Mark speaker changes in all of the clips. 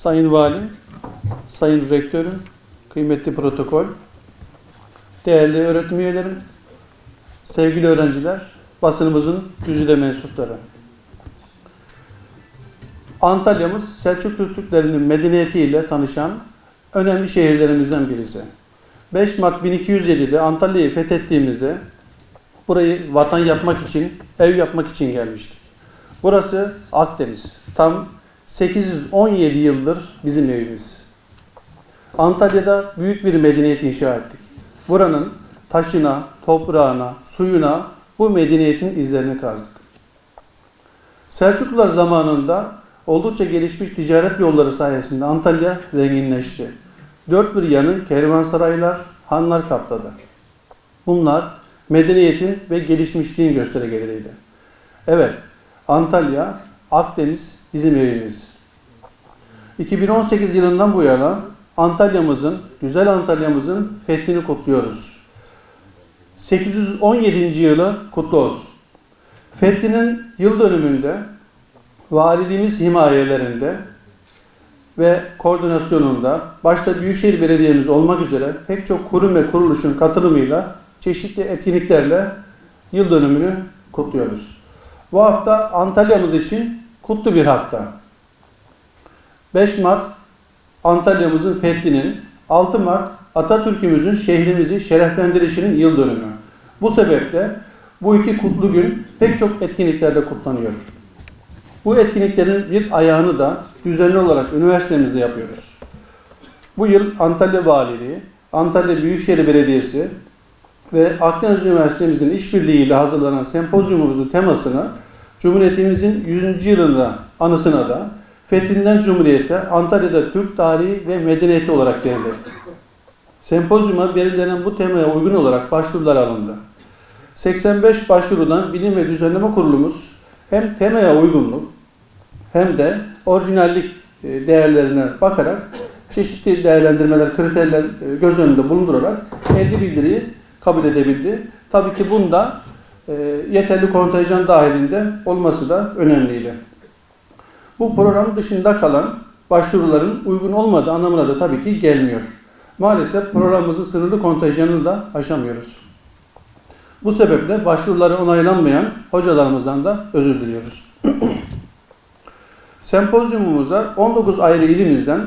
Speaker 1: Sayın Valim, Sayın Rektörüm, kıymetli protokol, değerli öğretim üyelerim, sevgili öğrenciler, basınımızın güzide mensupları. Antalya'mız Selçuklu Türklerinin medeniyetiyle tanışan önemli şehirlerimizden birisi. 5 Mart 1207'de Antalya'yı fethettiğimizde burayı vatan yapmak için, ev yapmak için gelmiştik. Burası Akdeniz. Tam 817 yıldır bizim evimiz. Antalya'da büyük bir medeniyet inşa ettik. Buranın taşına, toprağına, suyuna bu medeniyetin izlerini kazdık. Selçuklular zamanında oldukça gelişmiş ticaret yolları sayesinde Antalya zenginleşti. Dört bir yanı kervansaraylar, hanlar kapladı. Bunlar medeniyetin ve gelişmişliğin göstergeleriydi. Evet, Antalya, Akdeniz bizim evimiz. 2018 yılından bu yana Antalya'mızın, güzel Antalya'mızın fethini kutluyoruz. 817. yılı kutlu olsun. Fethinin yıl dönümünde valiliğimiz himayelerinde ve koordinasyonunda başta Büyükşehir Belediye'miz olmak üzere pek çok kurum ve kuruluşun katılımıyla çeşitli etkinliklerle yıl dönümünü kutluyoruz. Bu hafta Antalya'mız için kutlu bir hafta. 5 Mart Antalya'mızın fethinin, 6 Mart Atatürk'ümüzün şehrimizi şereflendirişinin yıl dönümü. Bu sebeple bu iki kutlu gün pek çok etkinliklerle kutlanıyor. Bu etkinliklerin bir ayağını da düzenli olarak üniversitemizde yapıyoruz. Bu yıl Antalya Valiliği, Antalya Büyükşehir Belediyesi ve Akdeniz Üniversitemizin işbirliğiyle hazırlanan sempozyumumuzun temasını Cumhuriyetimizin 100. yılında anısına da Fethinden Cumhuriyete Antalya'da Türk tarihi ve medeniyeti olarak belirledik. Sempozyuma belirlenen bu temaya uygun olarak başvurular alındı. 85 başvurudan Bilim ve Düzenleme Kurulumuz hem temaya uygunluk hem de orijinallik e, değerlerine bakarak çeşitli değerlendirmeler, kriterler e, göz önünde bulundurarak 50 bildiriyi kabul edebildi. Tabii ki bunda yeterli kontenjan dahilinde olması da önemliydi. Bu program dışında kalan başvuruların uygun olmadığı anlamına da tabii ki gelmiyor. Maalesef programımızın sınırlı kontenjanını da aşamıyoruz. Bu sebeple başvuruları onaylanmayan hocalarımızdan da özür diliyoruz. Sempozyumumuza 19 ayrı ilimizden,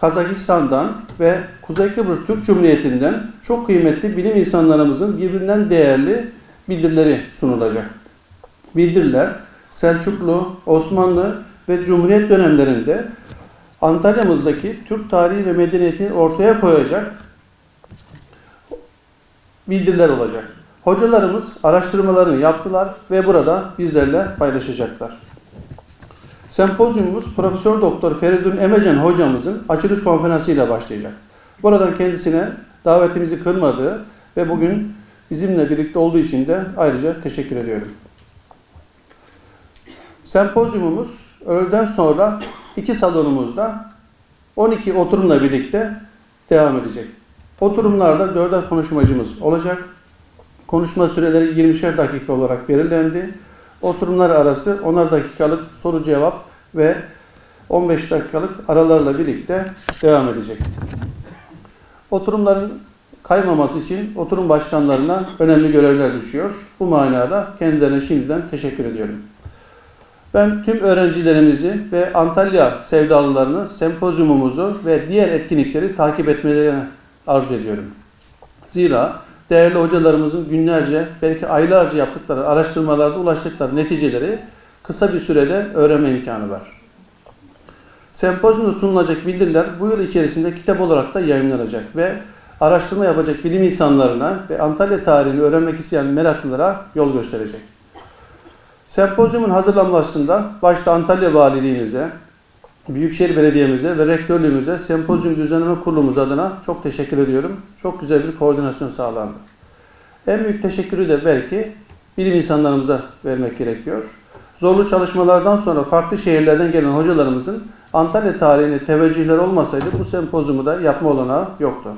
Speaker 1: Kazakistan'dan ve Kuzey Kıbrıs Türk Cumhuriyeti'nden çok kıymetli bilim insanlarımızın birbirinden değerli bildirileri sunulacak. Bildiriler Selçuklu, Osmanlı ve Cumhuriyet dönemlerinde Antalya'mızdaki Türk tarihi ve medeniyetini ortaya koyacak bildiriler olacak. Hocalarımız araştırmalarını yaptılar ve burada bizlerle paylaşacaklar. Sempozyumumuz Profesör Doktor Feridun Emecen hocamızın açılış konferansıyla başlayacak. Buradan kendisine davetimizi kırmadığı ve bugün bizimle birlikte olduğu için de ayrıca teşekkür ediyorum. Sempozyumumuz öğleden sonra iki salonumuzda 12 oturumla birlikte devam edecek. Oturumlarda dörder konuşmacımız olacak. Konuşma süreleri 20'şer dakika olarak belirlendi. Oturumlar arası 10'ar dakikalık soru cevap ve 15 dakikalık aralarla birlikte devam edecek. Oturumların kaymaması için oturum başkanlarına önemli görevler düşüyor. Bu manada kendilerine şimdiden teşekkür ediyorum. Ben tüm öğrencilerimizi ve Antalya sevdalılarını sempozyumumuzu ve diğer etkinlikleri takip etmelerini arzu ediyorum. Zira değerli hocalarımızın günlerce belki aylarca yaptıkları araştırmalarda ulaştıkları neticeleri kısa bir sürede öğrenme imkanı var. Sempozyumda sunulacak bildiriler bu yıl içerisinde kitap olarak da yayınlanacak ve araştırma yapacak bilim insanlarına ve Antalya tarihini öğrenmek isteyen meraklılara yol gösterecek. Sempozyumun hazırlanmasında başta Antalya Valiliğimize, Büyükşehir Belediye'mize ve Rektörlüğümüze Sempozyum Düzenleme Kurulumuz adına çok teşekkür ediyorum. Çok güzel bir koordinasyon sağlandı. En büyük teşekkürü de belki bilim insanlarımıza vermek gerekiyor. Zorlu çalışmalardan sonra farklı şehirlerden gelen hocalarımızın Antalya tarihine teveccühler olmasaydı bu sempozyumu da yapma olanağı yoktu.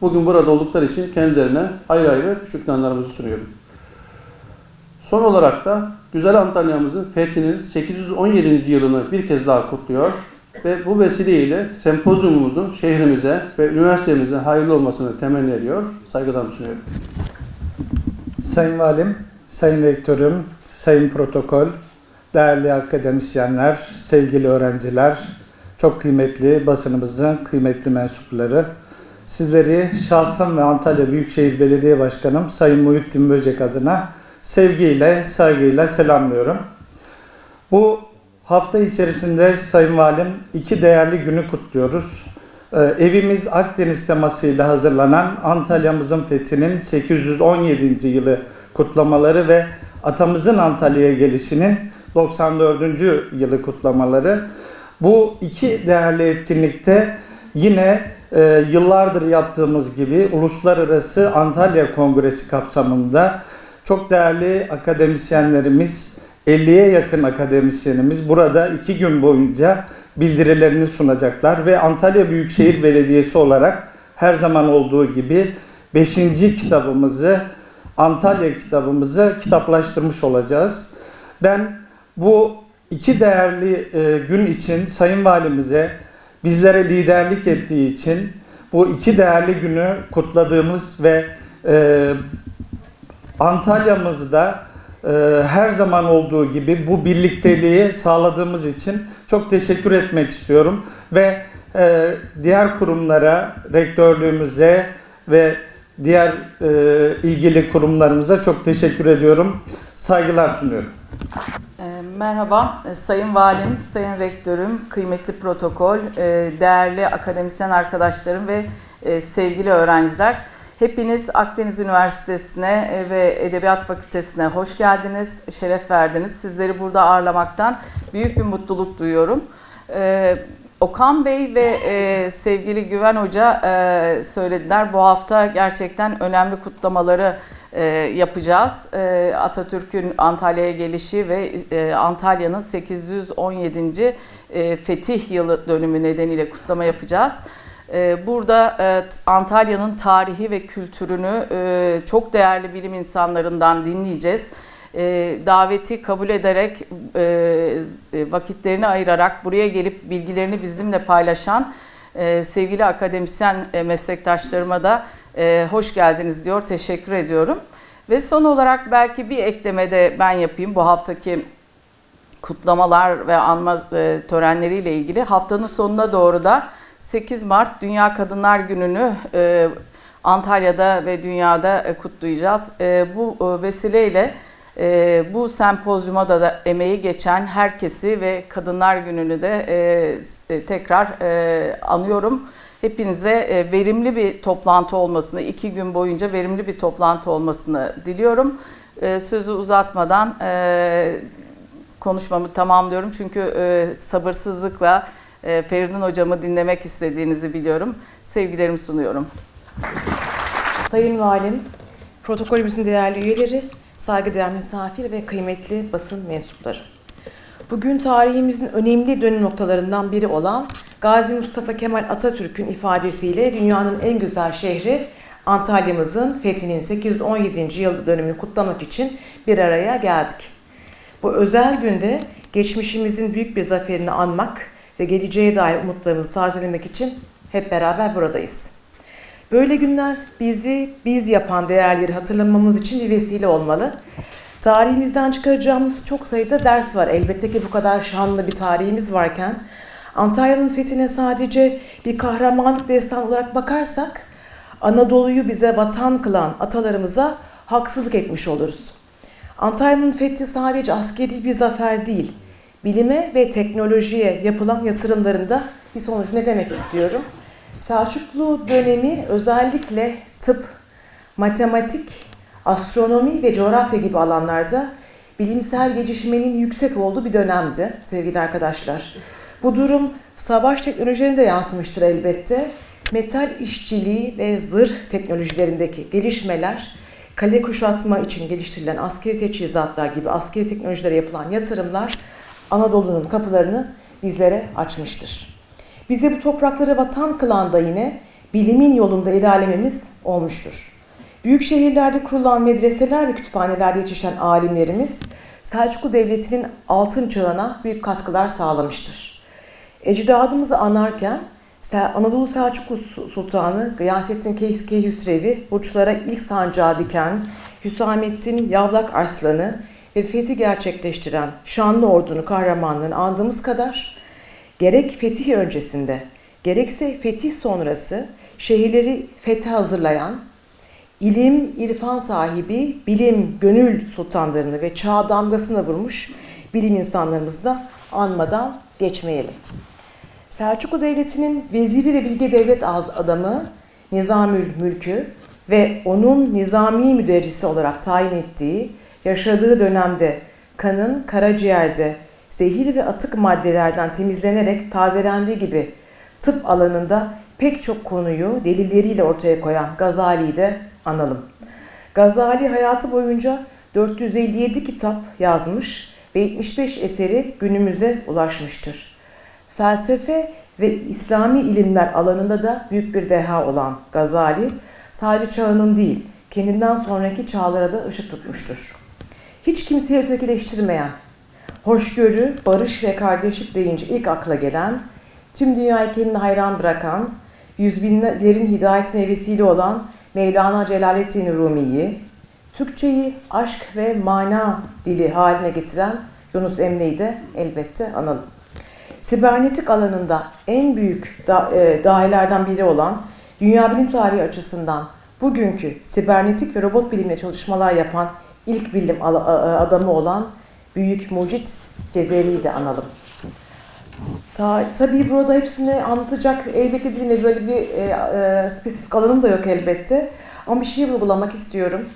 Speaker 1: Bugün burada oldukları için kendilerine ayrı ayrı şükranlarımızı sunuyorum. Son olarak da güzel Antalya'mızın fethinin 817. yılını bir kez daha kutluyor. Ve bu vesileyle sempozyumumuzun şehrimize ve üniversitemize hayırlı olmasını temenni ediyor. Saygılarımı sunuyorum.
Speaker 2: Sayın Valim, Sayın Rektörüm, Sayın Protokol, değerli akademisyenler, sevgili öğrenciler, çok kıymetli basınımızın kıymetli mensupları, sizleri şahsım ve Antalya Büyükşehir Belediye Başkanım Sayın Muhittin Böcek adına sevgiyle, saygıyla selamlıyorum. Bu hafta içerisinde Sayın Valim iki değerli günü kutluyoruz. Ee, Evimiz Akdeniz temasıyla hazırlanan Antalya'mızın fethinin 817. yılı kutlamaları ve atamızın Antalya'ya gelişinin 94. yılı kutlamaları. Bu iki değerli etkinlikte yine e, yıllardır yaptığımız gibi Uluslararası Antalya Kongresi kapsamında çok değerli akademisyenlerimiz, 50'ye yakın akademisyenimiz burada iki gün boyunca bildirilerini sunacaklar ve Antalya Büyükşehir Belediyesi olarak her zaman olduğu gibi 5. kitabımızı Antalya kitabımızı kitaplaştırmış olacağız. Ben bu iki değerli e, gün için Sayın Valimize bizlere liderlik ettiği için bu iki değerli günü kutladığımız ve e, Antalya'mızda e, her zaman olduğu gibi bu birlikteliği sağladığımız için çok teşekkür etmek istiyorum. Ve e, diğer kurumlara, rektörlüğümüze ve diğer e, ilgili kurumlarımıza çok teşekkür ediyorum. Saygılar sunuyorum.
Speaker 3: E, Merhaba, e, Sayın Valim, Sayın Rektörüm, kıymetli protokol, e, değerli akademisyen arkadaşlarım ve sevgili öğrenciler. Hepiniz Akdeniz Üniversitesi'ne ve Edebiyat Fakültesi'ne hoş geldiniz, şeref verdiniz. Sizleri burada ağırlamaktan büyük bir mutluluk duyuyorum. Okan Bey ve e, sevgili Güven Hoca e, söylediler. Bu hafta gerçekten önemli kutlamaları e, yapacağız. E, Atatürk'ün Antalya'ya gelişi ve e, Antalya'nın 817. E, fetih yılı dönümü nedeniyle kutlama yapacağız. E, burada e, Antalya'nın tarihi ve kültürünü e, çok değerli bilim insanlarından dinleyeceğiz. E, daveti kabul ederek, e, e, vakitlerini ayırarak buraya gelip bilgilerini bizimle paylaşan e, sevgili akademisyen e, meslektaşlarıma da e, hoş geldiniz diyor, teşekkür ediyorum. Ve son olarak belki bir ekleme de ben yapayım bu haftaki kutlamalar ve anma e, törenleriyle ilgili. Haftanın sonuna doğru da 8 Mart Dünya Kadınlar Günü'nü e, Antalya'da ve dünyada e, kutlayacağız. E, bu e, vesileyle e, bu sempozyuma da, da emeği geçen herkesi ve Kadınlar Günü'nü de e, e, tekrar e, anıyorum. Hepinize e, verimli bir toplantı olmasını, iki gün boyunca verimli bir toplantı olmasını diliyorum. E, sözü uzatmadan e, konuşmamı tamamlıyorum. Çünkü e, sabırsızlıkla e, Feridun hocamı dinlemek istediğinizi biliyorum. Sevgilerimi sunuyorum.
Speaker 4: Sayın Valim, protokolümüzün değerli üyeleri, saygıdeğer misafir ve kıymetli basın mensupları. Bugün tarihimizin önemli dönüm noktalarından biri olan Gazi Mustafa Kemal Atatürk'ün ifadesiyle dünyanın en güzel şehri Antalya'mızın fethinin 817. yıl dönümünü kutlamak için bir araya geldik. Bu özel günde geçmişimizin büyük bir zaferini anmak ve geleceğe dair umutlarımızı tazelemek için hep beraber buradayız. Böyle günler bizi biz yapan değerleri hatırlamamız için bir vesile olmalı. Tarihimizden çıkaracağımız çok sayıda ders var. Elbette ki bu kadar şanlı bir tarihimiz varken Antalya'nın fethine sadece bir kahramanlık destanı olarak bakarsak Anadolu'yu bize vatan kılan atalarımıza haksızlık etmiş oluruz. Antalya'nın fethi sadece askeri bir zafer değil, bilime ve teknolojiye yapılan yatırımlarında bir sonuç ne demek istiyorum? Selçuklu dönemi özellikle tıp, matematik, astronomi ve coğrafya gibi alanlarda bilimsel gelişmenin yüksek olduğu bir dönemdi sevgili arkadaşlar. Bu durum savaş teknolojilerine de yansımıştır elbette. Metal işçiliği ve zırh teknolojilerindeki gelişmeler, kale kuşatma için geliştirilen askeri teçhizatlar gibi askeri teknolojilere yapılan yatırımlar Anadolu'nun kapılarını bizlere açmıştır. Bize bu toprakları vatan kılan da yine bilimin yolunda ilerlememiz olmuştur. Büyük şehirlerde kurulan medreseler ve kütüphanelerde yetişen alimlerimiz Selçuklu Devleti'nin altın çağına büyük katkılar sağlamıştır. Ecdadımızı anarken Anadolu Selçuklu Su- Sultanı Gıyasettin Key- Keyhüsrevi burçlara ilk sancağı diken Hüsamettin Yavlak Arslan'ı ve fethi gerçekleştiren şanlı ordunun kahramanlığını andığımız kadar gerek fetih öncesinde gerekse fetih sonrası şehirleri fethe hazırlayan ilim, irfan sahibi, bilim, gönül sultanlarını ve çağ damgasını vurmuş bilim insanlarımızı da anmadan geçmeyelim. Selçuklu Devleti'nin veziri ve bilge devlet adamı Nizamül Mülkü ve onun nizami müderrisi olarak tayin ettiği yaşadığı dönemde kanın karaciğerde zehir ve atık maddelerden temizlenerek tazelendiği gibi tıp alanında pek çok konuyu delilleriyle ortaya koyan Gazali'yi de analım. Gazali hayatı boyunca 457 kitap yazmış ve 75 eseri günümüze ulaşmıştır. Felsefe ve İslami ilimler alanında da büyük bir deha olan Gazali, sadece çağının değil, kendinden sonraki çağlara da ışık tutmuştur. Hiç kimseyi ötekileştirmeyen, hoşgörü, barış ve kardeşlik deyince ilk akla gelen, tüm dünyayı kendine hayran bırakan, yüz binlerin hidayetine vesile olan Mevlana Celaleddin Rumi'yi, Türkçeyi aşk ve mana dili haline getiren Yunus Emre'yi de elbette analım. Sibernetik alanında en büyük da, e, dahilerden biri olan dünya bilim tarihi açısından bugünkü sibernetik ve robot bilimle çalışmalar yapan ilk bilim adamı olan büyük mucit Cezeri'yi de analım. Ta, tabii burada hepsini anlatacak elbette değil mi? Böyle bir e, e, spesifik alanım da yok elbette. Ama bir şey vurgulamak istiyorum.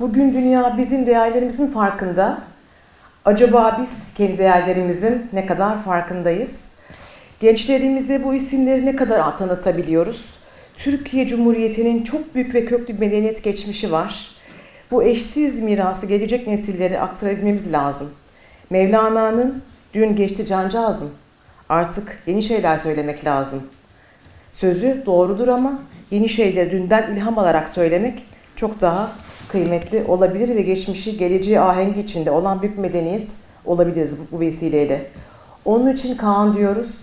Speaker 4: Bugün dünya bizim değerlerimizin farkında. Acaba biz kendi değerlerimizin ne kadar farkındayız? Gençlerimize bu isimleri ne kadar tanıtabiliyoruz? Türkiye Cumhuriyeti'nin çok büyük ve köklü bir medeniyet geçmişi var. Bu eşsiz mirası gelecek nesillere aktarabilmemiz lazım. Mevlana'nın dün geçti cancağızım. Artık yeni şeyler söylemek lazım. Sözü doğrudur ama yeni şeyleri dünden ilham alarak söylemek çok daha kıymetli olabilir ve geçmişi geleceği ahengi içinde olan büyük medeniyet olabiliriz bu, vesileyle. Onun için Kaan diyoruz.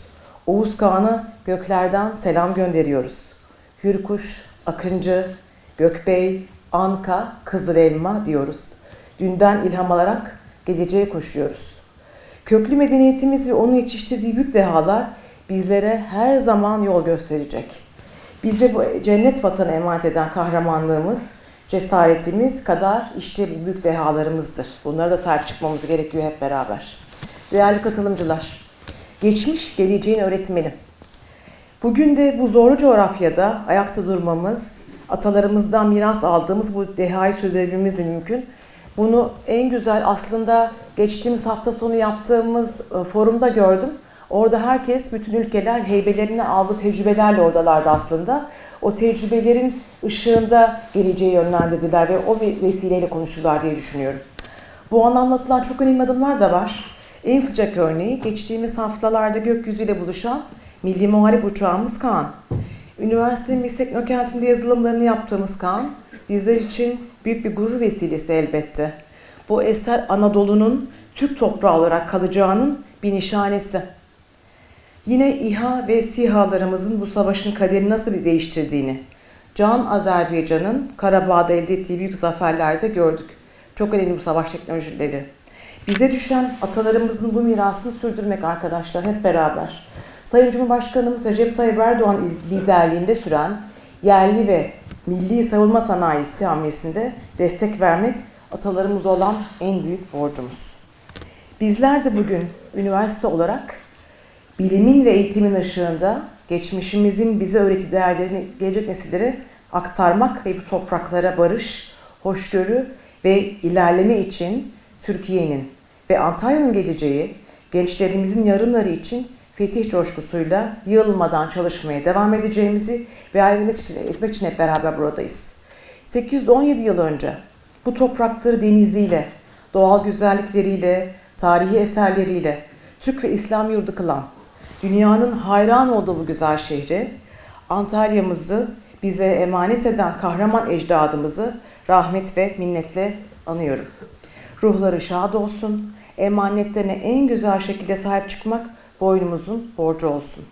Speaker 4: Oğuz Kağan'a göklerden selam gönderiyoruz. Hürkuş, Akıncı, Gökbey, Anka, Kızıl Elma diyoruz. Dünden ilham alarak geleceğe koşuyoruz. Köklü medeniyetimiz ve onun yetiştirdiği büyük dehalar bizlere her zaman yol gösterecek. Bize bu cennet vatanı emanet eden kahramanlığımız, cesaretimiz kadar işte bu büyük dehalarımızdır. Bunlara da sahip çıkmamız gerekiyor hep beraber. Değerli katılımcılar, geçmiş geleceğin öğretmeni. Bugün de bu zorlu coğrafyada ayakta durmamız, atalarımızdan miras aldığımız bu dehayı sürdürebilmemiz de mümkün. Bunu en güzel aslında geçtiğimiz hafta sonu yaptığımız e, forumda gördüm. Orada herkes, bütün ülkeler heybelerini aldığı tecrübelerle oradalardı aslında. O tecrübelerin ışığında geleceği yönlendirdiler ve o ve- vesileyle konuştular diye düşünüyorum. Bu anlamda atılan çok önemli adımlar da var. En sıcak örneği geçtiğimiz haftalarda gökyüzüyle buluşan Milli Muharip uçağımız Kaan. Üniversitemizin Teknokent'inde yazılımlarını yaptığımız Kaan, bizler için büyük bir gurur vesilesi elbette. Bu eser Anadolu'nun Türk toprağı olarak kalacağının bir nişanesi. Yine İHA ve SİHA'larımızın bu savaşın kaderini nasıl bir değiştirdiğini, Can Azerbaycan'ın Karabağ'da elde ettiği büyük zaferlerde gördük. Çok önemli bu savaş teknolojileri. Bize düşen atalarımızın bu mirasını sürdürmek arkadaşlar hep beraber. Sayın Cumhurbaşkanımız Recep Tayyip Erdoğan liderliğinde süren yerli ve milli savunma sanayisi hamlesinde destek vermek atalarımız olan en büyük borcumuz. Bizler de bugün üniversite olarak bilimin ve eğitimin ışığında geçmişimizin bize öğreti değerlerini gelecek nesillere aktarmak ve bu topraklara barış, hoşgörü ve ilerleme için Türkiye'nin ve Antalya'nın geleceği gençlerimizin yarınları için fetih coşkusuyla yılmadan çalışmaya devam edeceğimizi ve ayrılmak için, etmek için hep beraber buradayız. 817 yıl önce bu toprakları deniziyle, doğal güzellikleriyle, tarihi eserleriyle Türk ve İslam yurdu kılan, dünyanın hayran olduğu bu güzel şehri, Antalya'mızı bize emanet eden kahraman ecdadımızı rahmet ve minnetle anıyorum. Ruhları şad olsun, emanetlerine en güzel şekilde sahip çıkmak boynumuzun borcu olsun.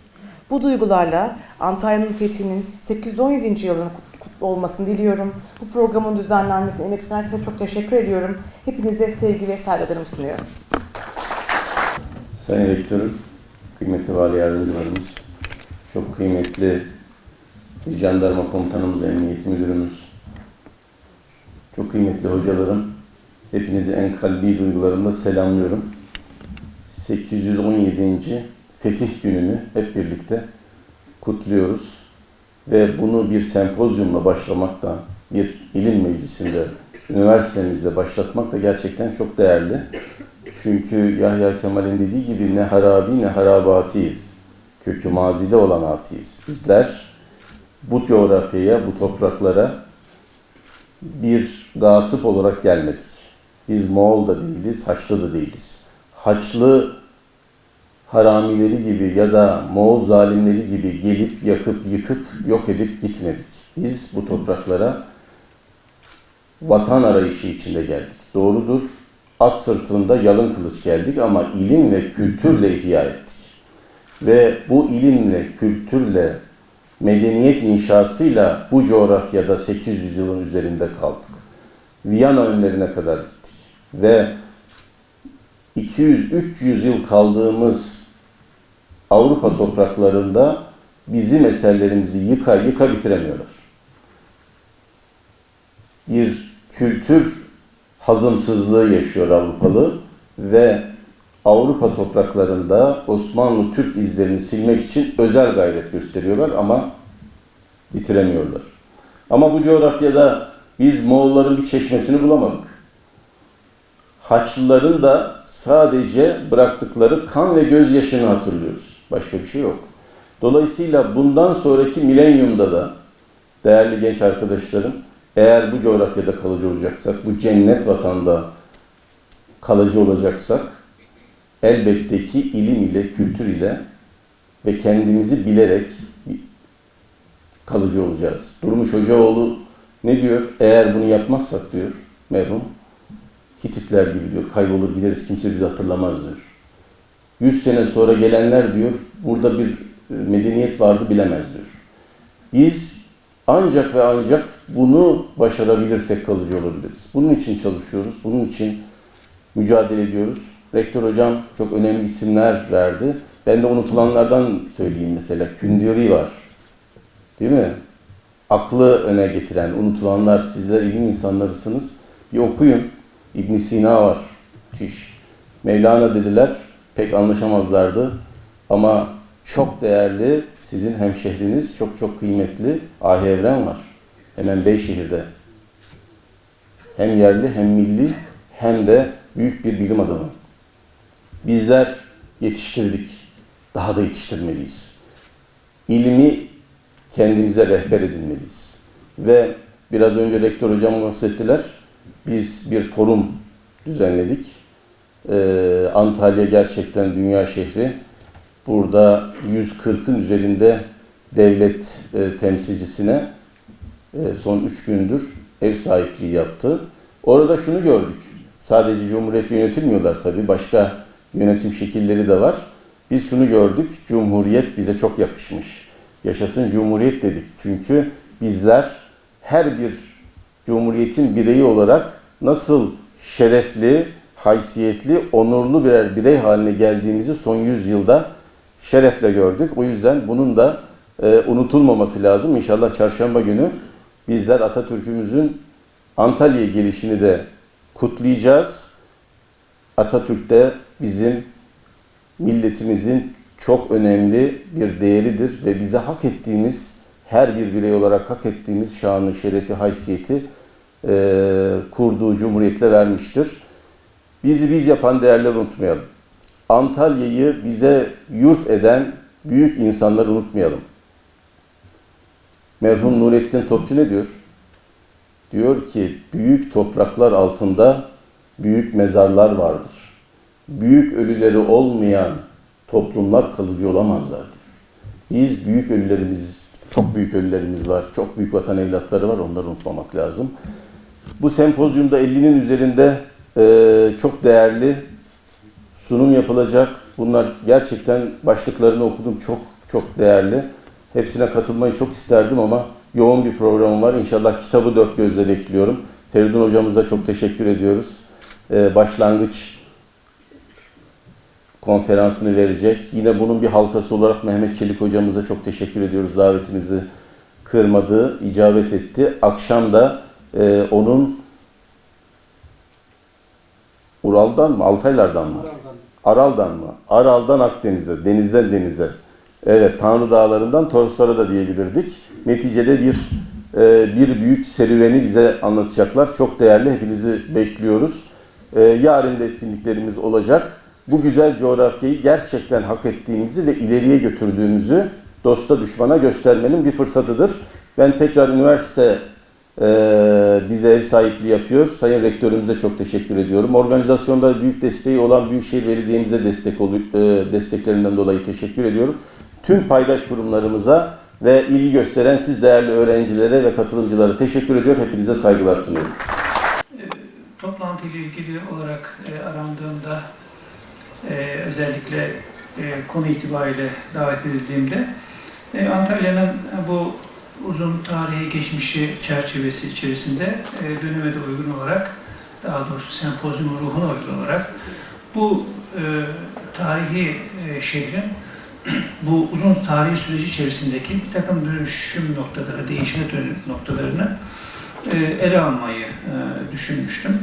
Speaker 4: Bu duygularla Antalya'nın fethinin 817. yılının kut- kutlu olmasını diliyorum. Bu programın düzenlenmesine emek veren herkese çok teşekkür ediyorum. Hepinize sevgi ve saygılarımı sunuyorum.
Speaker 5: Sayın Rektörüm, kıymetli vali yardımcılarımız, çok kıymetli jandarma komutanımız, emniyet müdürümüz, çok kıymetli hocalarım, hepinizi en kalbi duygularımla selamlıyorum. 817. Fetih Günü'nü hep birlikte kutluyoruz. Ve bunu bir sempozyumla başlamaktan, bir ilim meclisinde, üniversitemizde başlatmak da gerçekten çok değerli. Çünkü Yahya Kemal'in dediği gibi ne harabi ne harabatiyiz. Kökü mazide olan atiyiz. Bizler bu coğrafyaya, bu topraklara bir gasip olarak gelmedik. Biz Moğol da değiliz, Haçlı da değiliz. Haçlı haramileri gibi ya da Moğol zalimleri gibi gelip yakıp yıkıp yok edip gitmedik. Biz bu topraklara vatan arayışı içinde geldik. Doğrudur. At sırtında yalın kılıç geldik ama ilimle, kültürle ihya ettik. Ve bu ilimle, kültürle, medeniyet inşasıyla bu coğrafyada 800 yılın üzerinde kaldık. Viyana önlerine kadar gittik. Ve 200-300 yıl kaldığımız Avrupa topraklarında bizim eserlerimizi yıka yıka bitiremiyorlar. Bir kültür hazımsızlığı yaşıyor Avrupalı ve Avrupa topraklarında Osmanlı Türk izlerini silmek için özel gayret gösteriyorlar ama bitiremiyorlar. Ama bu coğrafyada biz Moğolların bir çeşmesini bulamadık. Haçlıların da sadece bıraktıkları kan ve gözyaşını hatırlıyoruz. Başka bir şey yok. Dolayısıyla bundan sonraki milenyumda da değerli genç arkadaşlarım eğer bu coğrafyada kalıcı olacaksak, bu cennet vatanda kalıcı olacaksak elbette ki ilim ile, kültür ile ve kendimizi bilerek kalıcı olacağız. Durmuş Hocaoğlu ne diyor? Eğer bunu yapmazsak diyor merhum, Hititler gibi diyor, kaybolur gideriz kimse bizi hatırlamaz diyor. Yüz sene sonra gelenler diyor, burada bir medeniyet vardı bilemez diyor. Biz ancak ve ancak bunu başarabilirsek kalıcı olabiliriz. Bunun için çalışıyoruz, bunun için mücadele ediyoruz. Rektör hocam çok önemli isimler verdi. Ben de unutulanlardan söyleyeyim mesela. Kündiri var. Değil mi? Aklı öne getiren, unutulanlar, sizler ilim insanlarısınız. Bir okuyun. İbn Sina var. Müthiş. Mevlana dediler. Pek anlaşamazlardı. Ama çok değerli sizin hemşehriniz, çok çok kıymetli Ahi Evren var. Hemen Beyşehir'de. Hem yerli hem milli hem de büyük bir bilim adamı. Bizler yetiştirdik. Daha da yetiştirmeliyiz. İlmi kendimize rehber edinmeliyiz. Ve biraz önce rektör hocam bahsettiler. Biz bir forum düzenledik. Ee, Antalya gerçekten dünya şehri. Burada 140'ın üzerinde devlet e, temsilcisine e, son 3 gündür ev sahipliği yaptı. Orada şunu gördük. Sadece Cumhuriyet yönetilmiyorlar tabii. Başka yönetim şekilleri de var. Biz şunu gördük. Cumhuriyet bize çok yakışmış. Yaşasın Cumhuriyet dedik. Çünkü bizler her bir Cumhuriyet'in bireyi olarak nasıl şerefli, haysiyetli, onurlu birer birey haline geldiğimizi son 100 yılda şerefle gördük. O yüzden bunun da e, unutulmaması lazım. İnşallah çarşamba günü bizler Atatürk'ümüzün Antalya'ya gelişini de kutlayacağız. Atatürk de bizim milletimizin çok önemli bir değeridir ve bize hak ettiğimiz, her bir birey olarak hak ettiğimiz şanı, şerefi, haysiyeti e, kurduğu cumhuriyetle vermiştir. Bizi biz yapan değerleri unutmayalım. Antalya'yı bize yurt eden büyük insanları unutmayalım. Merhum Nurettin Topçu ne diyor? Diyor ki büyük topraklar altında büyük mezarlar vardır. Büyük ölüleri olmayan toplumlar kalıcı olamazlar diyor. Biz büyük ölülerimiz, çok büyük ölülerimiz var, çok büyük vatan evlatları var, onları unutmamak lazım. Bu sempozyumda 50'nin üzerinde e, çok değerli sunum yapılacak, Bunlar gerçekten başlıklarını okudum. Çok çok değerli. Hepsine katılmayı çok isterdim ama yoğun bir programım var. İnşallah kitabı dört gözle bekliyorum. Feridun hocamıza çok teşekkür ediyoruz. Ee, başlangıç konferansını verecek. Yine bunun bir halkası olarak Mehmet Çelik hocamıza çok teşekkür ediyoruz. Davetimizi kırmadı, icabet etti. Akşam da e, onun Ural'dan mı, Altaylar'dan mı? Aral'dan mı? Aral'dan Akdeniz'e, denizden denize. Evet, Tanrı Dağları'ndan Toroslara da diyebilirdik. Neticede bir e, bir büyük serüveni bize anlatacaklar. Çok değerli, hepinizi bekliyoruz. E, yarın da etkinliklerimiz olacak. Bu güzel coğrafyayı gerçekten hak ettiğimizi ve ileriye götürdüğümüzü dosta düşmana göstermenin bir fırsatıdır. Ben tekrar üniversite e, bize ev sahipliği yapıyor. Sayın Rektörümüze çok teşekkür ediyorum. Organizasyonda büyük desteği olan Büyükşehir Belediye'mize destek olu- e, desteklerinden dolayı teşekkür ediyorum. Tüm paydaş kurumlarımıza ve ilgi gösteren siz değerli öğrencilere ve katılımcılara teşekkür ediyor. Hepinize saygılar sunuyorum.
Speaker 6: toplantı ile ilgili olarak e, arandığımda e, özellikle e, konu itibariyle davet edildiğimde e, Antalya'nın bu uzun tarihi geçmişi çerçevesi içerisinde e, döneme de uygun olarak daha doğrusu sempozyumun ruhuna uygun olarak bu e, tarihi e, şehrin bu uzun tarihi süreci içerisindeki bir takım dönüşüm noktaları, değişime dönük noktalarını e, ele almayı e, düşünmüştüm.